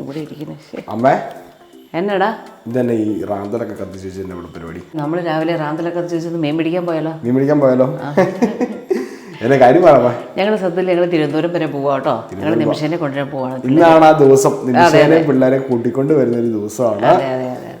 ഇവിടെ ഇരിക്കുന്നത് അമ്മേ. എന്നടാ? ഇതന്നെ ഈ റാന്തലൊക്കെ കത്തിച്ച് വെച്ച് ഇവിടെ പരിപാടി. നമ്മൾ രാവിലെ റാന്തലൊക്കെ ചോദിച്ചത് മീൻ പിടിക്കാൻ പോയാലോ? പോയാലോ? എന്നെ കാര്യം പറയാ സത്യത്തിൽ ഞങ്ങൾ തിരുവനന്തപുരം വരെ പോവാ കേട്ടോ. ഞങ്ങൾ നിമിഷനെ കൊണ്ടുവരാൻ പോവാണ് ഇന്നാണ് ആ ദിവസം. നിമിഷേനെ പിള്ളേരെ കൂട്ടിക്കൊണ്ട് വരുന്ന ഒരു ദിവസമാണ്.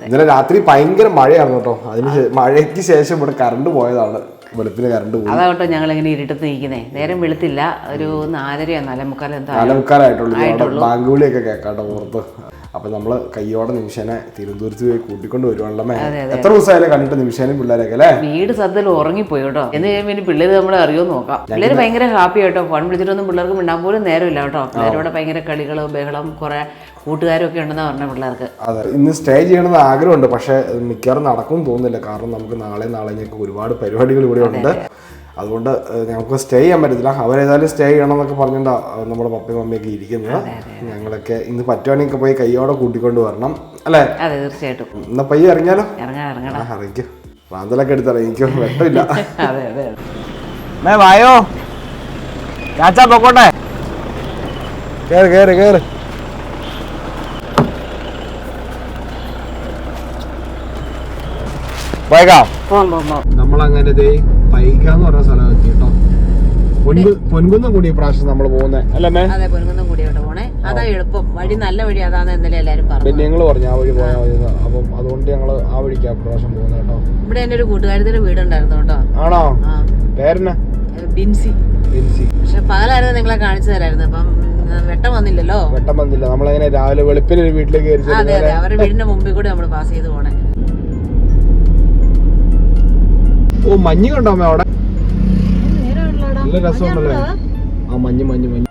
ഇന്നലെ രാത്രി ഭയങ്കര മഴയാണ് കേട്ടോ. അതിന് മഴയ്ക്ക് ശേഷം ഇവിടെ കറണ്ട് പോയതാണ്. വെളുപ്പിന് കറണ്ട് പോയി. അതാ ഞങ്ങൾ ഇങ്ങനെ ഇരുട്ടത്ത് നിൽക്കുന്നേ. നേരം വെളുത്തില്ല. ഒരു നാലരയോ നാലേ മുക്കാൽ എന്താ നാലമുക്കാലായിട്ടുള്ളൂ. അവിടെ ബാങ്ക് വിളിയൊക്കെ കേൾക്കാട്ടോ പുറത്ത് അപ്പൊ നമ്മൾ കയ്യോടെ നിമിഷേനെ തിരുവനന്തപുരത്ത് പോയി കൂട്ടിക്കൊണ്ട് വരുവാണല്ലോ എത്ര ദിവസമായാലും കണ്ടിട്ട് നിമിഷേനെ പിള്ളേരൊക്കെ അല്ലേ? വീട് സത്യത്തിൽ ഉറങ്ങിപ്പോയി കേട്ടോ. എന്ന് കഴിയുമ്പോൾ ഇനി പിള്ളേര് നമ്മളെ അറിയോ നോക്കാം. പിള്ളേര് ഭയങ്കര ഹാപ്പി കേട്ടോ ഫോൺ വിളിച്ചിട്ടൊന്നും പിള്ളേർക്ക് മിണ്ടാൻ പോലും നേരമില്ല കേട്ടോ. പിള്ളേരോടെ ഭയങ്കര കളികൾ ബഹളം കുറെ കൂട്ടുകാരും ഒക്കെ ഉണ്ടെന്നാ പറഞ്ഞ പിള്ളേർക്ക്. അതെ ഇന്ന് സ്റ്റേ ചെയ്യണമെന്ന് ആഗ്രഹമുണ്ട്. പക്ഷേ മിക്കവാറും നടക്കും തോന്നുന്നില്ല. കാരണം നമുക്ക് നാളെ നാളെ ഞങ്ങൾക്ക് ഒരുപാട് പരിപാടികൾ ഇവിടെ ഉണ്ട്. അതുകൊണ്ട് ഞങ്ങൾക്ക് സ്റ്റേ ചെയ്യാൻ പറ്റത്തില്ല. അവരേതായാലും സ്റ്റേ ചെയ്യണം എന്നൊക്കെ പറഞ്ഞിട്ടാ നമ്മുടെ പപ്പയും മമ്മിയൊക്കെ ഇരിക്കുന്നത്. ഞങ്ങളൊക്കെ ഇന്ന് പറ്റുവാണെങ്കിൽ പോയി കയ്യോടെ കൂട്ടിക്കൊണ്ട് വരണം. അല്ലേ? അതെ തീർച്ചയായിട്ടും. എന്നാ പയ്യെ ഇറങ്ങിയാലോ? ഇറങ്ങിക്കോ. റാന്തലൊക്കെ വെട്ടമില്ല. അതെ അതെ മേ വായോ? ചാച്ചാ പൊക്കോട്ടെ. കേറ് കേറ് കേറ്. പോയേക്കാം. നമ്മളങ്ങനെ ദേ പൈക എന്ന് പറഞ്ഞ സ്ഥലം എത്തി കേട്ടോ. പൊൻകുന്നം കൂടി പ്രാവശ്യം നമ്മൾ പോകുന്നത് അല്ലേ അതെ പൊൻകുന്നം കൂടിയോട്ട് പോണേ. അതാ എളുപ്പം. വഴി നല്ല വഴി അതാന്ന് ഇന്നലെ എല്ലാരും പറഞ്ഞു പിന്നെ ഞങ്ങൾ പറഞ്ഞു ആ വഴി പോയാൽ മതി അപ്പം അതുകൊണ്ട് ഞങ്ങൾ ആ വഴിക്കാ പ്രാവശ്യം പോകുന്നത് കേട്ടോ. ഇവിടെ എന്റെ ഒരു കൂട്ടുകാരത്തിന്റെ വീടുണ്ടായിരുന്നു കേട്ടോ. ആണോ? പേരെന്നാ? ബിൻസി. ബിൻസി. പക്ഷെ പകലായിരുന്നു നിങ്ങളെ കാണിച്ചു തരായിരുന്നു. അപ്പം വെട്ടം വന്നില്ലല്ലോ. വെട്ടം വന്നില്ല. നമ്മളങ്ങനെ രാവിലെ വെളുപ്പിന് ഒരു വീട്ടിലേക്ക് കയറി അതെ അതെ. അവരുടെ വീടിന്റെ മുമ്പിൽ കൂടെ നമ്മൾ പാസ് ചെയ്ത് പോണേ. ഓ മഞ്ഞ് കണ്ടോ അമ്മ അവിടെ നല്ല രസമുണ്ടല്ലേ? ആ മഞ്ഞ് മഞ്ഞ് മഞ്ഞ്.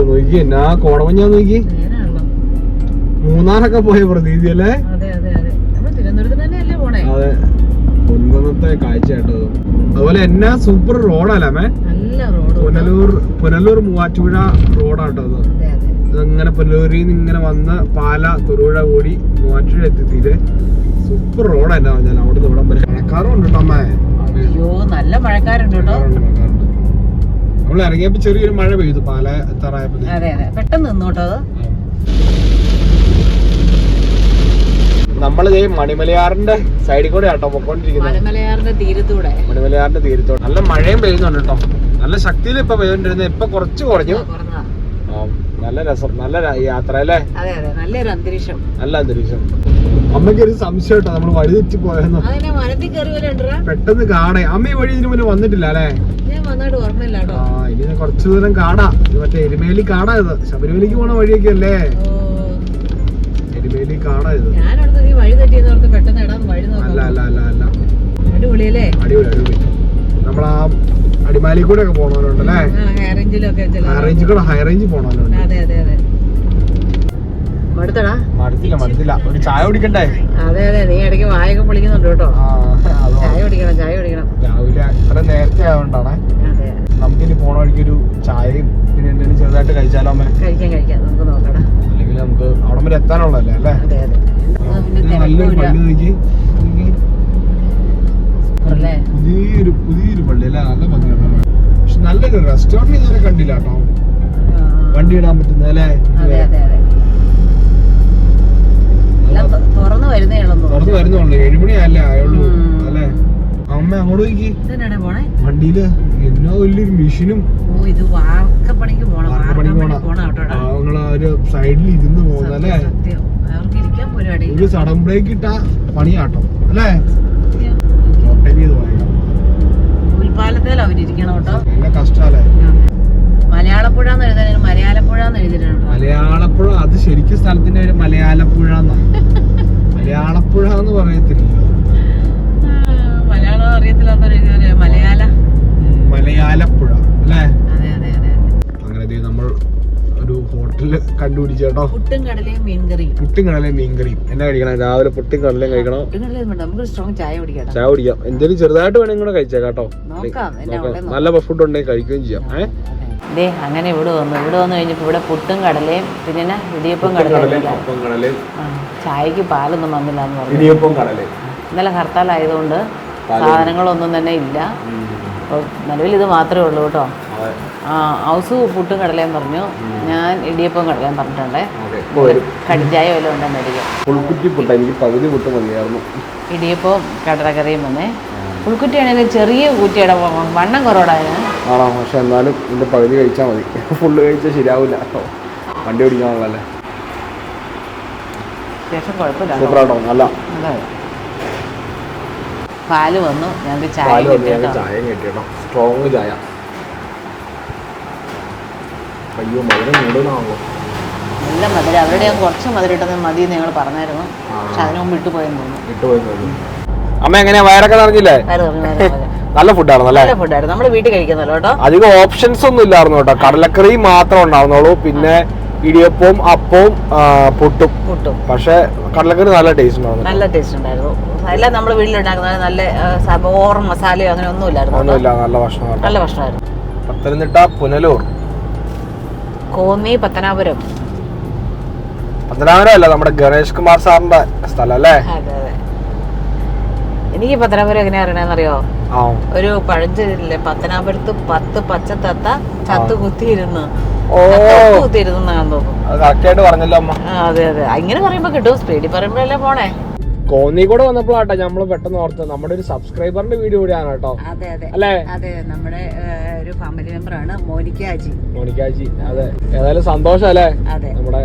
നോക്കി എന്നാ കോടമഞ്ഞാ നോക്കി? മൂന്നാറൊക്കെ പോയ പ്രതീതി അല്ലേ? അതെ പൊൻകുന്നത്തെ കാഴ്ച കേട്ടോ അതുപോലെ എന്നാ സൂപ്പർ റോഡല്ലേ മേ പുനലൂർ പുനലൂർ മൂവാറ്റുപുഴ റോഡാട്ടോ അതെ. ഇങ്ങനെ പുനലൂരിൽ നിന്ന് ഇങ്ങനെ വന്ന് പാല തൊടുപുഴ കൂടി മൂവാറ്റുപുഴ എത്തിത്തീര്. സൂപ്പർ റോഡ് എന്നാ പറഞ്ഞാൽ അവിടെ നിന്ന് ഇവിടം വരെ. മഴക്കാറുണ്ട് കേട്ടോ അമ്മേ അയ്യോ നല്ല മഴക്കാരുണ്ട് കേട്ടോ. നമ്മൾ ഇറങ്ങിയപ്പോ ചെറിയൊരു മഴ പെയ്തു പാല എത്താറായപ്പോ അതെ അതെ. പെട്ടെന്ന് നിന്നു കേട്ടോ മണിമലയാറിന്റെ സൈഡിൽ കൂടെ ആട്ടോ പൊക്കോണ്ടിരിക്കുന്നത് മണിമലയാറിന്റെ തീരത്തൂടെ. മണിമലയാറിന്റെ തീരത്തോട് നല്ല മഴയും പെയ്യുന്നുണ്ട് കേട്ടോ. നല്ല ശക്തിയിൽ ഇപ്പൊ പെയ്തോണ്ടിരുന്നത് ഇപ്പൊ കുറച്ച് കുറഞ്ഞു. നല്ല രസം നല്ല യാത്ര അല്ലേ? അതെ അതെ. നല്ലൊരു അന്തരീക്ഷം. നല്ല അന്തരീക്ഷം. അമ്മയ്ക്ക് ഒരു സംശയം കേട്ടോ നമ്മൾ വഴി തെറ്റി പോയെന്ന് പെട്ടെന്ന് കാണേ. അമ്മ ഈ വഴി ഇതിനു മുന്നേ വന്നിട്ടില്ല അല്ലേ? ആ ഇനി കുറച്ചു ദൂരം കാടാ ഇത് മറ്റേ എരുമേലി കാടാ ഇത്. ശബരിമലയ്ക്ക് പോണ വഴിയൊക്കെ അല്ലേ? എരുമേലി കാടാ ഇത്. അല്ല അല്ല അല്ല അല്ല. അടിപൊളി അടിപൊളി അടിപൊളി. നമ്മൾ ആ അടിമാലി കൂടെ ഒക്കെ പോണവരുണ്ട് അല്ലേ ഹൈ റേഞ്ചിൽ ചില ഹൈ റേഞ്ച് കൂടെ ഹൈ റേഞ്ച് പോണവരുണ്ട്. അതെ അതെ അതെ. മടുത്തടാ? മടുത്തില്ല മടുത്തില്ല. ഒരു ചായ കുടിക്കണ്ടേ? അതെ അതെ. നീ ഇടയ്ക്ക് വായൊക്കെ പൊളിക്കുന്നുണ്ട് കേട്ടോ. ആ ചായ കുടിക്കണം ചായ കുടിക്കണം. രാവിലെ ഇത്ര നേരത്തെ ആയതുകൊണ്ടാണ് അതെ നമുക്കിനി പോണ വഴിക്ക് ഒരു ചായയും പിന്നെ എന്തെങ്കിലും ചെറുതായിട്ട് കഴിച്ചാലോ അമ്മ? കഴിക്കാം കഴിക്കാം. നമുക്ക് നോക്കടാ. അല്ലെങ്കിൽ നമുക്ക് അവിടെ വരെ എത്താനുള്ളതല്ലേ അല്ലേ? നല്ലൊരു പള്ളി നോക്കി. നോക്കി. അല്ലേ പുതിയൊരു പുതിയൊരു പള്ളി അല്ലേ നല്ല ഭംഗിയുണ്ട് പക്ഷെ നല്ലൊരു റെസ്റ്റോറന്റ് ഇതുവരെ കണ്ടില്ല കേട്ടോ. വണ്ടി ഇടാൻ പറ്റുന്ന അല്ലേ? തുറന്നു വരുന്നുള്ളൂ. ഏഴുമണി അല്ലേ ആയുള്ളൂ. അല്ലേ? അമ്മ അങ്ങോട്ട് പോയി വണ്ടിയിൽ എന്നോ വലിയൊരു മെഷീനും വാർക്കപ്പണിക്ക് ഒരു സൈഡിൽ ഇരുന്ന് പോകുന്നല്ലേ ഒരു സഡൻ ബ്രേക്ക് ഇട്ട പണിയാട്ടോ. അല്ലേ ഒട്ടേക്ക് ചെയ്ത് പോയേക്കാം ഉൽപാലത്തിൽ അവരിയ്ക്കണം കേട്ടോ മലയാളപ്പുഴ എന്ന് എഴുതാൻ മലയാളപ്പുഴ എന്ന് എഴുതിയിട്ടുണ്ട്. മലയാളപ്പുഴ അത് ശരിക്കും സ്ഥലത്തിന്റെ പേര് മലയാളപ്പുഴ മലയാളപ്പുഴ എന്ന് പറയത്തില്ല മലയാളം അറിയത്തില്ലാത്ത മലയാള. മലയാള ഹോട്ടലിൽ കണ്ടുപിടിച്ചു കേട്ടോ. പുട്ടും കടലയും മീൻകറിയും. പുട്ടും കടലയും മീൻകറിയും. എന്നാ കഴിക്കണം? രാവിലെ പുട്ടും കടലയും കഴിക്കണം? പുട്ടും കടലയും വേണ്ട. നമുക്ക് സ്ട്രോങ് ചായ കുടിക്കാം ചായ കുടിക്കാം. എന്തെങ്കിലും ചെറുതായിട്ട് വേണമെങ്കിൽ കൂടെ കഴിച്ചേക്കാം കേട്ടോ. നല്ല ഫുഡ് ഉണ്ടെങ്കിൽ കഴിക്കുകയും ചെയ്യാം. ഏഹ് ദേ അങ്ങനെ ഇവിടെ വന്നു. ഇവിടെ വന്നു കഴിഞ്ഞപ്പോൾ ഇവിടെ പുട്ടും കടലയും പിന്നെ ഇടിയപ്പം കടലയും ചായക്ക് പാലൊന്നും വന്നില്ല എന്ന് പറഞ്ഞു ഇന്നലെ ഹർത്താലായതുകൊണ്ട് സാധനങ്ങളൊന്നും തന്നെ ഇല്ല. അപ്പോൾ നിലവിൽ ഇത് മാത്രമേ ഉള്ളൂ കേട്ടോ. ഹൗസ് പുട്ടും കടലയും പറഞ്ഞു. ഞാൻ ഇടിയപ്പം കടലയും പറഞ്ഞിട്ടുണ്ടേ. ഓക്കെ ഇപ്പോൾ വരും കടിഞ്ചായ വല്ലതും ഉണ്ടെന്ന് മേടിക്കാം പുൾക്കുറ്റി പുട്ട എനിക്ക് പകുതി പുട്ട് മതിയായിരുന്നു. ഇടിയപ്പവും കടലക്കറിയും വന്നേ. പുൽക്കുറ്റിയാണെങ്കിൽ ചെറിയ കൂറ്റിയുടെ വണ്ണം കുറവാണ്. ആണോ? പക്ഷെ എന്നാലും ഇതിന്റെ പകുതി കഴിച്ചാൽ മതി. ഫുള്ള് കഴിച്ചാൽ ശരിയാവില്ല വണ്ടി ഓടിക്കാനുള്ളല്ലേ. സൂപ്പറാട്ടോ നല്ല. പാൽ വന്നു. ഞങ്ങൾക്ക് ചായ പാൽ വന്ന് കിട്ടി ഞങ്ങൾക്ക് കേട്ടോ. ചായയും കിട്ടി കേട്ടോ സ്ട്രോങ് ചായ. അയ്യോ മധുരം കൂടുതലാണല്ലോ. നല്ല മധുരം. അവരുടെ കുറച്ച് മധുരം ഇട്ടത് മതി എന്ന് ഞങ്ങൾ പറഞ്ഞായിരുന്നു. പക്ഷെ അതിനു മുമ്പ് ഇട്ടുപോയെന്ന് തോന്നുന്നു. വിട്ടുപോയി തോന്നുന്നു. അമ്മ എങ്ങനെയാ? വയറൊക്കെ നിറഞ്ഞില്ലേ? നല്ല ഫുഡാണ് അല്ലേ നല്ല ഫുഡായിരുന്നു. നമ്മൾ വീട്ടിൽ കഴിക്കുന്നല്ലോ കേട്ടോ. അധികം ഓപ്ഷൻസ് ഒന്നും ഇല്ലായിരുന്നു കേട്ടോ. കടലക്കറി മാത്രം ഉണ്ടാവുന്നുള്ളൂ പിന്നെ ഇടിയപ്പവും അപ്പവും പുട്ടും. പുട്ടും. പക്ഷെ കടലക്കറി നല്ല ടേസ്റ്റ് ഉണ്ടായിരുന്നു. നല്ല ടേസ്റ്റ് ഉണ്ടായിരുന്നു. എല്ലാം നമ്മൾ വീട്ടിലുണ്ടാക്കുന്ന നല്ല സബോറും മസാലയോ അങ്ങനെ ഒന്നും ഇല്ലായിരുന്നു. ഒന്നുമില്ല നല്ല ഭക്ഷണമായിരുന്നു. നല്ല ഭക്ഷണമായിരുന്നു. പത്തനംതിട്ട പുനലൂർ. കോന്നി പത്തനാപുരം. പത്തനാപുരം അല്ല നമ്മുടെ ഗണേഷ് കുമാർ സാറിന്റെ സ്ഥലം അല്ലേ എനിക്ക് പത്തനാപുരം എങ്ങനെയാ അറിയണെന്നറിയോ ഒരു പഴഞ്ചൊല്ലില്ലേ പത്തനാപുരത്ത് പത്ത് പച്ചത്തത്ത ചത്ത് കുത്തിയിരുന്നു. കുത്തിയിരുന്നു അതെ അതെ. ഇങ്ങനെ പറയുമ്പോ കിട്ടും. സ്പീഡിൽ പറയുമ്പോഴല്ലേ പോണേ? കോന്നി കൂടെ വന്നപ്പോഴാട്ടോ നമ്മൾ പെട്ടെന്ന് ഓർത്ത് നമ്മുടെ ഒരു സബ്സ്ക്രൈബറിന്റെ വീഡിയോ കൂടിയാണ് കേട്ടോ. അതെ അതെ. അല്ലേ? അതെ നമ്മുടെ ഒരു ഫാമിലി മെമ്പറാണ് മോനിക്കാജി മോനിക്കാജി അതെ. ഏതായാലും സന്തോഷം അല്ലേ? അതെ. നമ്മുടെ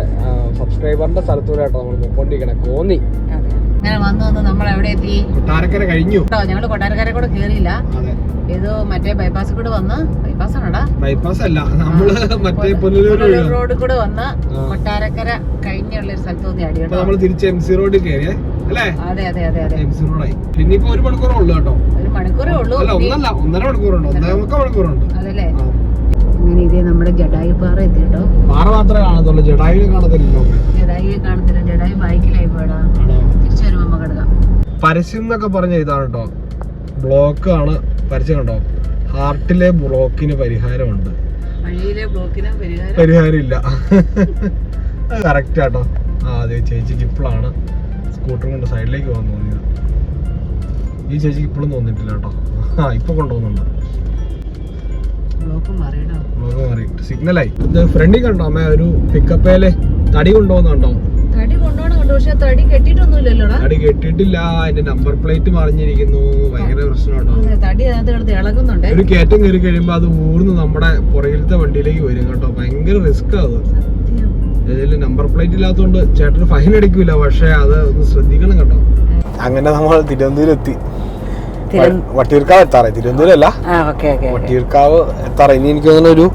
സബ്സ്ക്രൈബറിന്റെ സ്ഥലത്തൂടെ കേട്ടോ നമ്മൾ പോയിക്കൊണ്ടിരിക്കണേ. കോന്നി. അതെ. അങ്ങനെ വന്ന് വന്ന് നമ്മൾ എവിടെ എത്തി? കൊട്ടാരക്കര കഴിഞ്ഞു. കേട്ടോ ഞങ്ങൾ കൊട്ടാരക്കര കൂടെ കേറിയില്ല. അതെ. ഏതോ മറ്റേ ബൈപ്പാസ് കൂടെ വന്ന്. ബൈപ്പാസ് ആണോടാ? ബൈപ്പാസ് അല്ല. നമ്മൾ മറ്റേ പുനലൂർ റോഡ് കൂടെ വന്ന് കൊട്ടാരക്കര കഴിഞ്ഞുള്ള ഒരു സ്ഥലത്ത് വന്ന് അടിയോട്ടോ നമ്മൾ തിരിച്ച് എം സി റോഡിൽ കയറിയേ അല്ലേ? അതെ അതെ അതെ അതെ. എം സി റോഡായി പിന്നെ ഇപ്പൊ ഒരു മണിക്കൂറേ ഉള്ളു കേട്ടോ. ഒരു മണിക്കൂറേ ഉള്ളൂ. അല്ല ഒന്നല്ല ഒന്നര മണിക്കൂറുണ്ട്. ഒന്നര മുക്കാൽ മണിക്കൂറുണ്ട്. അതല്ലേ. അങ്ങനെ ഇതേ നമ്മുടെ ജഡായു പാറ എത്തി കേട്ടോ. പാറ മാത്രമേ കാണത്തുള്ളൂ. ജഡായു കാണത്തില്ലല്ലോ ജഡായു കാണത്തില്ല. ജഡായു ബൈക്കിലായി പോടാ തിരിച്ചു വരുമ്പോ നമുക്ക് എടുക്കാം പരസ്യം എന്നൊക്കെ പറഞ്ഞ ഇതാണ് കേട്ടോ. ബ്ലോക്ക് ആണ് പരസ്യം കണ്ടോ? ഹാർട്ടിലെ ബ്ലോക്കിന് പരിഹാരമുണ്ട്. പരിഹാരം? ഇല്ല കറക്റ്റ് ആട്ടോ ആ അതെ ചേച്ചിക്ക് ഇപ്പോഴാണ്. സ്കൂട്ടർ കൊണ്ട് സൈഡിലേക്ക് പോകാൻ തോന്നിയത്. ഈ ചേച്ചിക്ക് ഇപ്പോഴും തോന്നിയിട്ടില്ല കേട്ടോ. ആ ഇപ്പൊ കൊണ്ടുപോകുന്നുണ്ട്. ബ്ലോക്ക് മാറി. സിഗ്നലായി. ഇത് ഫ്രണ്ടിൽ കണ്ടോ? അമ്മ ഒരു പിക്കപ്പേൽ തടി കൊണ്ടുപോകുന്നുണ്ടോ തടി കൊണ്ടുപോകണം കണ്ടു പക്ഷെ തടി കെട്ടിയിട്ടൊന്നുമില്ലല്ലോടാ. തടി കെട്ടിട്ടില്ല അതിന്റെ നമ്പർ പ്ലേറ്റ് മറിഞ്ഞിരിക്കുന്നു. ഭയങ്കര പ്രശ്നമാട്ടോ തടി അതിനകത്ത് ഇളകുന്നുണ്ട്. ഒരു കേറ്റം കയറി കഴിയുമ്പോ അത് ഊർന്ന് നമ്മുടെ പുറകിലത്തെ വണ്ടിയിലേക്ക് വരും കേട്ടോ. ഭയങ്കര റിസ്ക് അത്. ഇതിൽ നമ്പർ പ്ലേറ്റ് ഇല്ലാത്തതുകൊണ്ട് ചേട്ടന് ഫൈൻ അടിക്കൂല. പക്ഷേ അത് ഒന്ന് ശ്രദ്ധിക്കണം കേട്ടോ. അങ്ങനെ നമ്മൾ തിരുവനന്തപുരം എത്തി വട്ടിയൂർക്കാവ് എത്താറേ തിരുവനന്തപുരം അല്ല ആ ഓക്കെ ഓക്കെ വട്ടിയൂർക്കാവ് എത്താറേ ഇനി എനിക്ക് തോന്നുന്നു ഒരു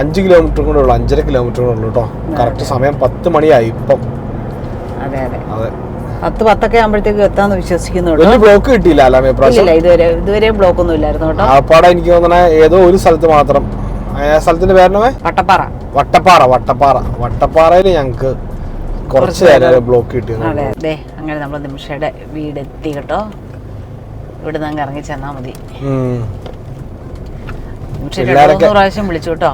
അഞ്ച് കിലോമീറ്റർ കൂടെ ഉള്ളു. അഞ്ചര കിലോമീറ്റർ കൂടെ ഉള്ളു കേട്ടോ. കറക്റ്റ് സമയം പത്ത് മണിയായി ഇപ്പം. അതെ അതെ. അതെ. പത്ത് പത്തൊക്കെ ആകുമ്പോഴത്തേക്ക് എത്താന്ന് വിശ്വസിക്കുന്നുള്ളൂ. വലിയ ബ്ലോക്ക് കിട്ടിയില്ല ഇതുവരെ ഇതുവരെ ബ്ലോക്ക് ഒന്നും ഇല്ലായിരുന്നു കേട്ടോ. ആപ്പാടെ എനിക്ക് തോന്നണേ ഏതോ ഒരു സ്ഥലത്ത് മാത്രം സ്ഥലത്തിന്റെ പേരണമേ വട്ടപ്പാറ. വട്ടപ്പാറ വട്ടപ്പാറ. വട്ടപ്പാറയിൽ ഞങ്ങക്ക് കുറച്ച് നേരം ബ്ലോക്ക് കിട്ടിയത് അതെ അതെ. അങ്ങനെ നമ്മൾ നിമിഷയുടെ വീട് എത്തി കേട്ടോ. ഇവിടെ നിന്ന് ഇറങ്ങി ചെന്നാ മതി. പ്രാവശ്യം വിളിച്ചു കേട്ടോ.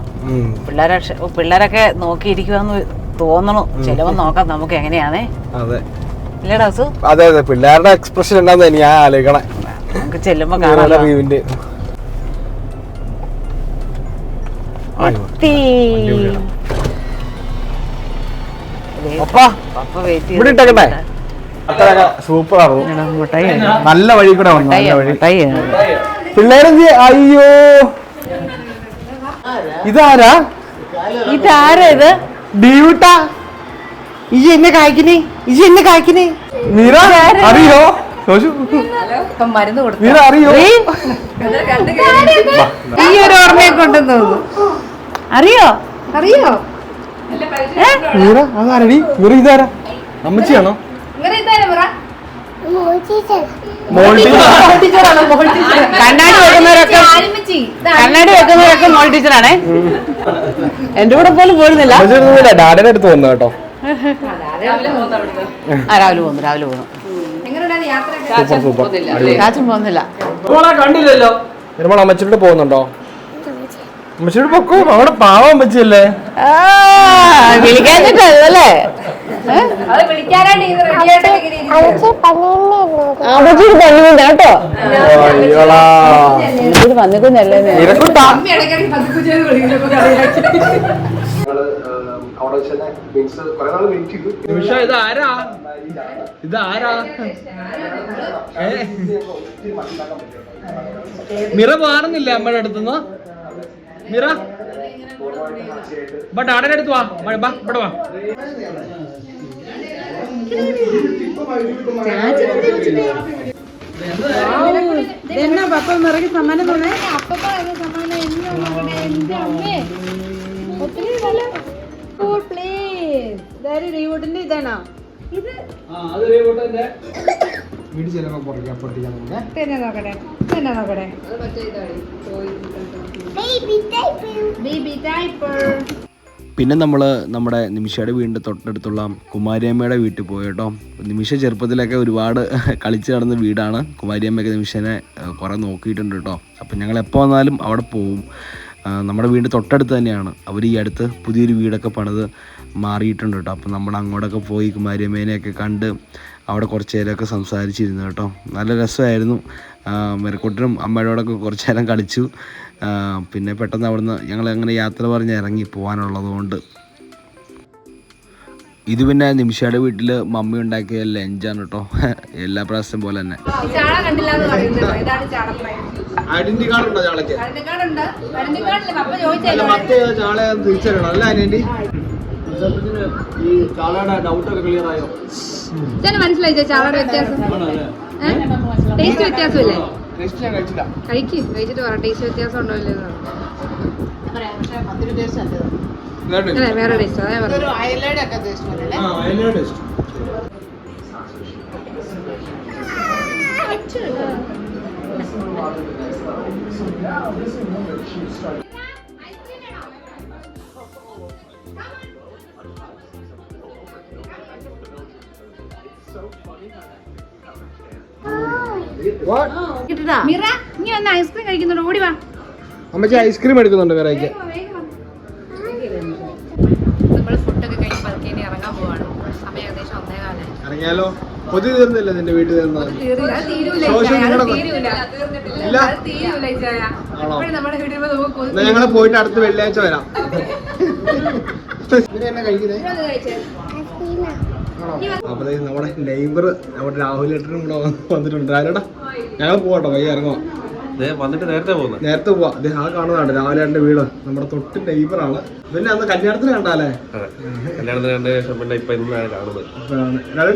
പിള്ളേരെ പിള്ളേരൊക്കെ നോക്കിയിരിക്കുവാന്ന് തോന്നണു. ചിലവ് നോക്കാം നമുക്ക് എങ്ങനെയാണേ. അതെ. അതെ അതെ. പിള്ളേരുടെ എക്സ്പ്രഷൻ എന്താന്ന് ഞാൻ ആലോചിക്കണേ. നമുക്ക് ചെല്ലുമ്പോ ഇങ്ങനെയുള്ള എത്തി. സൂപ്പർ നല്ല വഴി കൂടെ വന്നു നല്ല വഴി. മുട്ടായി പിള്ളേരെന്ത് അയ്യോ. ഇതാരാ? ഇതാരാ ഇത്? ഡ്യൂട്ടാ. ഈ എന്നെ കായ്ക്കിനി. ഈ എന്നെ കായ്ക്കിനി. നീറ അറിയോ? മരുന്ന് കൊടുത്തു. നീറ അറിയോ? ഈ ഒരു ഓർമ്മയെ ഉണ്ടെന്ന് തോന്നുന്നു അറിയോ? അറിയോ? അതാരടി? ഇതാരാ? അമ്മച്ചിയാണോ? മോൾ കണ്ണാടി വെക്കുന്നവരൊക്കെ കണ്ണാടി വെക്കുന്നവരൊക്കെ മോൾ ടീച്ചറാണേ. എന്റെ കൂടെ പോലും പോയിരുന്നില്ല ഡാഡിയുടെ അടുത്ത് വന്നു കേട്ടോ. ആ രാവിലെ പോകുന്നു രാവിലെ പോകുന്നു. Super super. രാജൻ പോകുന്നില്ല. കണ്ടില്ലല്ലോ. നിർമ്മൾ അമ്മച്ചിയോട് പോകുന്നുണ്ടോ? അമ്മച്ചിയോട് പൊക്കോ അവിടെ പാവം അമ്മച്ചിയല്ലേ വിളിക്കാനായിട്ട് ഇത് കേട്ടോ. അവിടെ മീൻസ് കുറെ നാൾ വെയിറ്റ് ചെയ്തു നിമിഷ ഇതാരാ ഏ? മിറ മാറുന്നില്ല അമ്മയുടെ അടുത്തുനിന്ന് മിറ? ബട്ട് ആടെ അടുത്ത് വാ. വാ, ബാ ഇവിടെ വാ. ഇതാണോ ഇത് വീട് ചെലവ് പുറകെ അപ്പുറത്തേക്ക് നമുക്ക് തന്നെ നോക്കട്ടെ തന്നെ നോക്കട്ടെ ബേബി ഡൈപ്പർ പിന്നെ നമ്മൾ നമ്മുടെ നിമിഷയുടെ വീടിന്റെ തൊട്ടടുത്തുള്ള കുമാരിയമ്മയുടെ വീട്ടിൽ പോയി കേട്ടോ. നിമിഷ ചെറുപ്പത്തിലൊക്കെ ഒരുപാട് കളിച്ച് നടന്ന വീടാണ്. കുമാരിയമ്മയൊക്കെ നിമിഷനെ കുറേ നോക്കിയിട്ടുണ്ട് കേട്ടോ. അപ്പം ഞങ്ങൾ എപ്പോൾ വന്നാലും അവിടെ പോവും. നമ്മുടെ വീട് തൊട്ടടുത്ത് തന്നെയാണ്. അവർ ഈ അടുത്ത് പുതിയൊരു വീടൊക്കെ പണിത് മാറിയിട്ടുണ്ട് കേട്ടോ. അപ്പം നമ്മൾ അങ്ങോട്ടൊക്കെ പോയി കുമാരിയമ്മേനെയൊക്കെ കണ്ട് അവിടെ കുറച്ച് നേരമൊക്കെ സംസാരിച്ചിരുന്നു കേട്ടോ. നല്ല രസമായിരുന്നു. മെരക്കൊട്ടിനും അമ്മയോടൊക്കെ കുറച്ച് നേരം കളിച്ചു. പിന്നെ പെട്ടെന്ന് അവിടുന്ന് ഞങ്ങൾ അങ്ങനെ യാത്ര പറഞ്ഞ് ഇറങ്ങി പോകാനുള്ളതുകൊണ്ട് ഇത് പിന്നെ നിമിഷയുടെ വീട്ടിൽ മമ്മി ഉണ്ടാക്കിയ ലഞ്ചാണ് കേട്ടോ എല്ലാ പ്രാവശ്യം പോലെ തന്നെ. ഐഡന്റി കാർഡ് ഉണ്ടോ ചാള തിരിച്ചറിയണം. അല്ല ഈ ചാളയുടെ ഡൗട്ടൊക്കെ ക്ലിയർ ആയോ? മനസ്സിലായി ചാളയുടെ വ്യത്യാസം. ടേസ്റ്റ് വ്യത്യാസമില്ലേ കഴിക്ക് കഴിച്ചിട്ട് പറ ടേസ്റ്റ് വ്യത്യാസം ഉണ്ടോ ഇല്ലയോ എന്ന്. അല്ലേ വേറെ ടേസ്റ്റ് അതേ പറഞ്ഞു ആ മിറ നീ വന്ന് ഐസ്ക്രീം കഴിക്കുന്നുണ്ട് ഓടി വാ. അമ്മച്ചി ഐസ്ക്രീം എടുക്കുന്നുണ്ട് വേറെയൊക്കെ നമ്മൾ ഫുഡൊക്കെ പതുക്കെ ഇറങ്ങാൻ പോവാണ്. സമയം ഏകദേശം ഒന്നേ കാലം. ഇറങ്ങിയാലോ? കൊതി തീർന്നില്ല നിന്റെ വീട്ടിൽ ഞങ്ങൾ പോയിട്ട് അടുത്ത വെള്ളിയാഴ്ച വരാം. കഴിക്കുന്നേ. അപ്പൊ നമ്മുടെ നെയ്ബർ നമ്മുടെ രാഹുൽ ഏട്ടനും കൂടെ വന്നിട്ടുണ്ട്. ആരോടാ? ഞങ്ങൾ പോവാട്ടോ വൈകി ഇറങ്ങോ വന്നിട്ട് നേരത്തെ പോകുന്നത് നേരത്തെ പോവാ. അദ്ദേഹം ആ കാണുന്നതാണ് രാഹുലേട്ടന്റെ വീട്. നമ്മുടെ തൊട്ട് ആണ്. പിന്നെ അന്ന് കല്യാണത്തിന് കണ്ടാലേ? കല്യാണത്തിന് കണ്ട ശേഷം പിന്നെ ഇപ്പൊ ഇന്നാണ് കാണുന്നത്.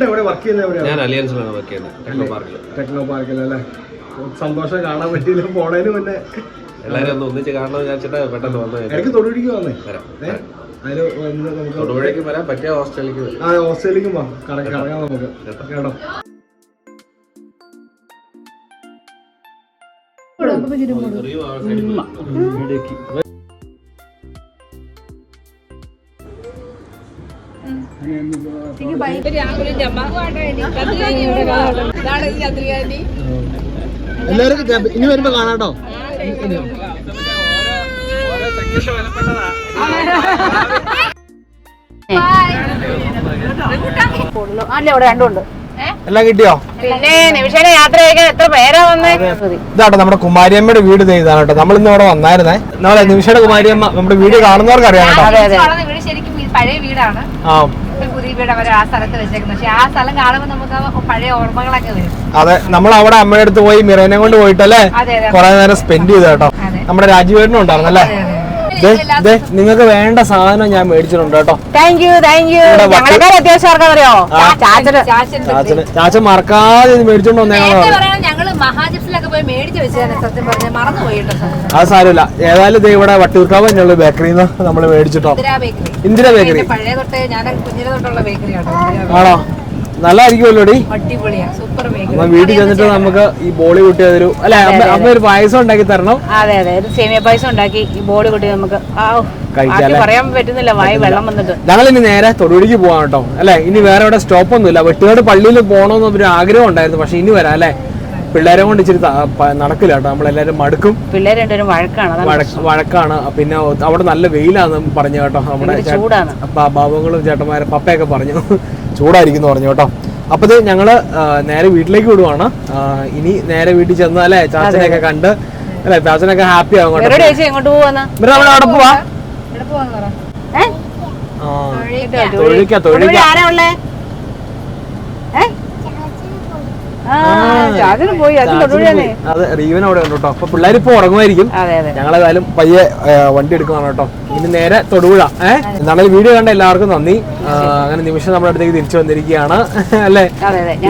എവിടെ? വർക്ക് ചെയ്യുന്നത് എവിടെയാണ് ഞാൻ അലിയൻസിലാണ് വർക്ക് ചെയ്യുന്നത് ടെക്നോ പാർക്കിൽ ടെക്നോ പാർക്കിൽ അല്ലേ? സന്തോഷം കാണാൻ പറ്റിയില്ല പോണേന് മുന്നേ. എല്ലാരും ഒന്ന് ഒന്നിച്ച് കാണണമെന്ന് വിചാരിച്ചിട്ട് പെട്ടെന്ന് വന്നു എനിക്ക് തൊടുപിടിക്ക് വന്നേ. വന്ന് നമുക്ക് വരാം പറ്റിയ ഹോസ്റ്റലിലേക്ക് ആ കറങ്ങാം കേട്ടോ. എല്ലാവർക്കും ഇനി വരുമ്പോ കാണാട്ടോ അല്ല ഇവിടെ രണ്ടുണ്ട് എല്ലാം കിട്ടിയോ? പിന്നെ നിമിഷേനെ യാത്ര എത്ര പേരാ വന്നേ? ഇതാട്ടോ നമ്മുടെ കുമാരിയമ്മയുടെ വീട് ചെയ്താണ് ഇതാണ് കേട്ടോ. നമ്മൾ ഇന്ന് ഇവിടെ വന്നായിരുന്നേ. നമ്മളെ നിമിഷയുടെ കുമാരിയമ്മ നമ്മുടെ വീട് കാണുന്നവർക്ക് അറിയാം കേട്ടോ. അതെ അതെ. വീട് ശരിക്കും പഴയ വീടാണ്. ആ. ഒരു പുതിയ വീട് അവർ ആ സ്ഥലത്ത് വെച്ചേക്കുന്നത്. പക്ഷെ ആ സ്ഥലം കാണുമ്പോൾ നമുക്ക് ആ പഴയ ഓർമ്മകളൊക്കെ വരും. അതെ നമ്മൾ അവിടെ അമ്മയുടെ അടുത്ത് പോയി മിറേനെ കൊണ്ട് പോയിട്ടല്ലേ? കുറെ നേരം സ്പെൻഡ് ചെയ്തു കേട്ടോ. നമ്മുടെ രാജീവേട്ടനും ഉണ്ടായിരുന്നു അല്ലേ? ദേ, ദേ, നിങ്ങൾക്ക് വേണ്ട സാധനം ഞാൻ മേടിച്ചിട്ടുണ്ട് കേട്ടോ. താങ്ക് യു താങ്ക് യു ഇവിടെ വട്ട്- ഞങ്ങളെക്കാൾ അത്യാവശ്യം ആർക്കാന്നറിയോ ചാച്ചന് ചാച്ചൻ മറക്കാതെ ഇത് മേടിച്ചോണ്ട് വന്നേങ്ങളോ ഞങ്ങൾ മഹാജിപ്സിലൊക്കെ പോയി മേടിച്ച് വെച്ചതാണ് സത്യം പറഞ്ഞ മറന്നു പോയിട്ടോ അത് സാരമില്ല. ഏതായാലും ദേ ഇവിടെ വട്ടിയൂർക്കാവ് തന്നെയുള്ള ബേക്കറിയിൽ നിന്ന് നമ്മൾ മേടിച്ചിട്ടോ. ഇന്ദിരാ ബേക്കറി. പഴയ തൊട്ടേ ഞാൻ കുഞ്ഞിനെ തൊട്ടുള്ള ബേക്കറി ആട്ടോ ആണോ? നല്ലതായിരിക്കുമല്ലോ ഡി അടിപൊളിയാ സൂപ്പർ അപ്പൊ ബേക്കറി വീട്ടിൽ ചെന്നിട്ട് നമുക്ക് ഈ ബോളി കുട്ടി തരൂ അല്ലെ അമ്മ ഒരു പായസം ഉണ്ടാക്കി തരണം. അതെ അതെ ഒരു സേമിയ പായസം ഉണ്ടാക്കി ഈ ബോളി കൂട്ടി നമുക്ക് പറയാൻ പറ്റുന്നില്ല വായി വെള്ളം വന്നിട്ട്. ഞങ്ങൾ ഇനി നേരെ തൊടുപിടിക്ക് പോവാം കേട്ടോ. അല്ലെ ഇനി വേറെ ഇവിടെ സ്റ്റോപ്പ് ഒന്നുമില്ല. വെട്ടുകാട് പള്ളിയിൽ പോകണമെന്ന് ഒരു ആഗ്രഹം ഉണ്ടായിരുന്നു. പക്ഷെ ഇനി വരാം അല്ലേ? പിള്ളേരെ കൊണ്ട് ഇച്ചിരി നടക്കില്ല കേട്ടോ. നമ്മളെല്ലാരും മടുക്കും. പിള്ളേർ രണ്ടുപേരും വഴക്കാണ്. പിന്നെ അവിടെ നല്ല വെയിലാന്ന് പറഞ്ഞു കേട്ടോ. നമ്മുടെ ബാബുങ്ങളും. ബാബുകളും ചേട്ടന്മാരും പപ്പയൊക്കെ പറഞ്ഞു. ചൂടായിരിക്കും പറഞ്ഞു കേട്ടോ. അപ്പൊ ഇത് ഞങ്ങൾ നേരെ വീട്ടിലേക്ക് വിടുവാണ്. ഇനി നേരെ വീട്ടിൽ ചെന്ന് അല്ലെ ചാച്ചനെയൊക്കെ കണ്ട് അല്ലെ ചാച്ചനൊക്കെ ഹാപ്പി ആവും അവിടെ പോവാ? തൊഴിലിക്ക. തൊഴിലിക്ക ആരാ ഉള്ളേ ഏ? ആ ചാച്ചന് പോയി അത് തൊടുകയാണേ അത് റീവൻ അവിടെ ഉണ്ട് കേട്ടോ. അപ്പൊ പിള്ളേർ ഇപ്പൊ ഉറങ്ങുമായിരിക്കും. അതെ അതെ. ഞങ്ങളേതായാലും പയ്യെ വണ്ടി എടുക്കുകയാണ് കേട്ടോ. ഇനി നേരെ തൊടുപുഴ ഏഹ് വീഡിയോ കണ്ട എല്ലാവർക്കും നന്ദി. അങ്ങനെ നിമിഷം നമ്മുടെ അടുത്തേക്ക് തിരിച്ചു വന്നിരിക്കുകയാണ് അല്ലേ?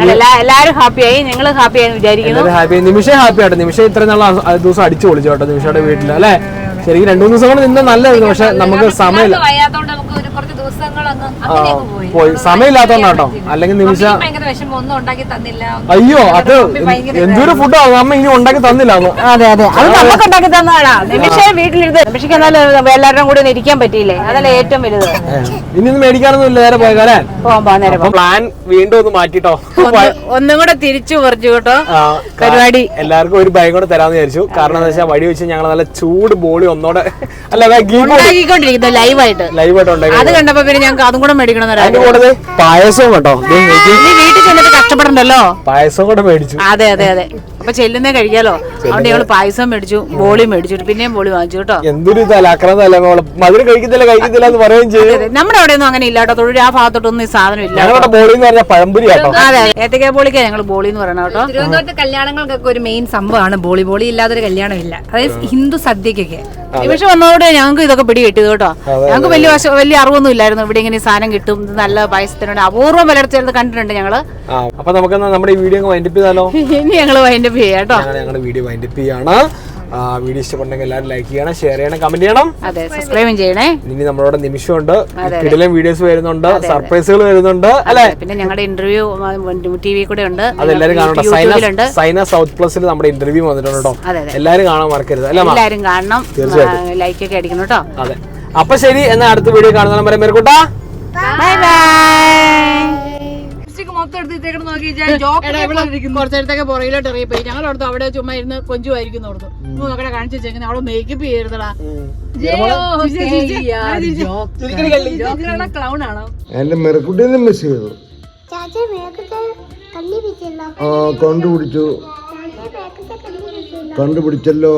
എല്ലാവരും ഹാപ്പിയായി. ആയി ഹാപ്പിയായി വിചാരിക്കുന്നു. ഹാപ്പി നിമിഷം ഹാപ്പി ആട്ടോ നിമിഷം ഇത്ര നാൾ ആ ദിവസം അടിച്ചു പൊളിച്ചു കേട്ടോ നിമിഷയുടെ വീട്ടിൽ അല്ലെ? ശരിക്കും രണ്ടു മൂന്ന് ദിവസം കൊണ്ട് നിന്ന് നല്ലതായിരുന്നു പക്ഷെ നമുക്ക് സമയമില്ല. പോയി. സമയമില്ലാത്തോണ്ടാട്ടോ അല്ലെങ്കിൽ നിമിഷ തന്നില്ല. അയ്യോ അത് എന്തൊരു ഫുഡാണ് അമ്മ ഇനി ഉണ്ടാക്കി തന്നില്ല അതെ അതെ. അത് നമുക്ക് ഉണ്ടാക്കി തന്നതാടാ. നിമിഷം വീട്ടിലിരുന്ന് നിമിഷം എന്നാലും എല്ലാവരും കൂടി ഇരിക്കാൻ പറ്റിയില്ലേ? അതല്ലേ ഏറ്റവും വലുത്. ഇനി ഒന്നും മേടിക്കാനൊന്നും ഇല്ല. നേരെ നേരം പ്ലാൻ വീണ്ടും ഒന്ന് മാറ്റിട്ടോ. ഒന്ന് കൂടെ തിരിച്ചു പറഞ്ഞു കേട്ടോ. പരിപാടി. എല്ലാവർക്കും ഒരു ബൈക്ക് കൂടെ തരാന്ന് വിചാരിച്ചു. കാരണം എന്താ വെച്ചാൽ വഴി വെച്ച് ഞങ്ങൾ നല്ല ചൂട് ബോളി ഒന്നോടെ അല്ല ലൈവായിട്ട് ലൈവായിട്ട് അത് കണ്ടപ്പോ പിന്നെ ഞങ്ങൾക്ക് അതും കൂടെ മേടിക്കണം അതിന്റെ കൂടെ പായസവും കേട്ടോ. നീ വീട്ടിൽ ചെന്നിട്ട് കഷ്ടപ്പെടണ്ടല്ലോ? പായസം കൂടെ മേടിച്ചു. അതെ അതെ അതെ. അപ്പൊ ചെല്ലുന്നേ കഴിക്കാലോ അതുകൊണ്ട് ഞങ്ങൾ പായസം മേടിച്ചു ബോളി മേടിച്ചിട്ട് പിന്നെയും ബോളി വാങ്ങിച്ചു കേട്ടോ. എന്തൊരു മോളെ. മധുരം കഴിക്കത്തില്ല കഴിക്കത്തില്ല എന്ന് പറയുകയും ചെയ്യും. നമ്മുടെ അവിടെ ഒന്നും അങ്ങനെ ഇല്ല കേട്ടോ. തൊഴിൽ ആ ഭാഗത്തോട്ടൊന്നും ഈ സാധനം ഇല്ല ഞങ്ങളുടെ ബോളി എന്ന് പറഞ്ഞാൽ പഴംപുരി കേട്ടോ അതെ ഏത്തക്ക ബോളിക്കാ ഞങ്ങൾ ബോളി എന്ന് പറയണം കേട്ടോ. തിരുവനന്തപുരത്ത് കല്യാണങ്ങൾക്കൊക്കെ ഒരു മെയിൻ സംഭവമാണ് ബോളി. ബോളി ഇല്ലാത്തൊരു കല്യാണമില്ല. അതായത് ഹിന്ദു സദ്യക്കൊക്കെ. നിമിഷം വന്നതോടെ ഞങ്ങൾക്ക് ഇതൊക്കെ പിടി കിട്ടിയത് കേട്ടോ ഞങ്ങൾക്ക് വലിയ വശ- വലിയ അറിവൊന്നും ഇല്ലായിരുന്നു. ഇവിടെ ഇങ്ങനെ സാധനം കിട്ടും നല്ല പായസത്തിനുണ്ട് അപൂർവം വിലർച്ചത് കണ്ടിട്ടുണ്ട് ഞങ്ങൾ. ആ അപ്പൊ നമുക്ക് നമ്മുടെ ഈ വീഡിയോ വൈൻഡപ്പ് ചെയ്താലോ? ഇനി ഞങ്ങൾ വൈൻഡപ്പ് ചെയ്യാട്ടോ ഞങ്ങൾ ഞങ്ങളുടെ വീഡിയോ വൈൻഡപ്പ് ചെയ്യാണ്. വീഡിയോ ഇഷ്ടപ്പെട്ടെങ്കിൽ എല്ലാവരും ലൈക്ക് ചെയ്യണം ഷെയർ ചെയ്യണം കമന്റ് ചെയ്യണം. അതെ സബ്സ്ക്രൈബും ചെയ്യണേ. ഇനി നമ്മളോട് നിമിഷമുണ്ട്. ഇതിലും വീഡിയോസ് വരുന്നുണ്ട് സർപ്രൈസുകൾ വരുന്നുണ്ട് അല്ലെ? പിന്നെ ഞങ്ങളുടെ ഇന്റർവ്യൂ ടി വി കൂടെ ഉണ്ട്. അതെല്ലാരും കാണണം. സൈന സൈന സൗത്ത് പ്ലസിൽ നമ്മുടെ ഇന്റർവ്യൂ വന്നിട്ടുണ്ട് കേട്ടോ. എല്ലാരും കാണാൻ മറക്കരുത് അല്ലെ എല്ലാരും കാണണം. തീർച്ചയായിട്ടും. ലൈക്ക് ഒക്കെ അടിക്കണം കേട്ടോ. അതെ. അപ്പൊ ശരി എന്നാ അടുത്ത വീഡിയോ കാണുന്ന പറയാൻ മേർക്കൂട്ടാ ബൈ ബൈ മൊത്തം എടുത്തിട്ടേക്കണം നോക്കി കുറച്ചേരത്തൊക്കെ പുറകിലോട്ട് ഇറങ്ങിപ്പോയി ഞങ്ങൾ അവിടുത്തെ അവിടെ ചുമ്മാ ഇരുന്ന് കൊഞ്ചുമായിരിക്കും ഓർത്തു നോക്കടെ കാണിച്ചു വെച്ചേക്കുന്നത് അവൾ മേക്കപ്പ് ചെയ്തിരുന്നടാ ക്ലൗൺ ആണോ എന്റെ മെറുക്കുട്ടിനെ മിസ് ചെയ്തു കണ്ടുപിടിച്ചു കണ്ടുപിടിച്ചല്ലോ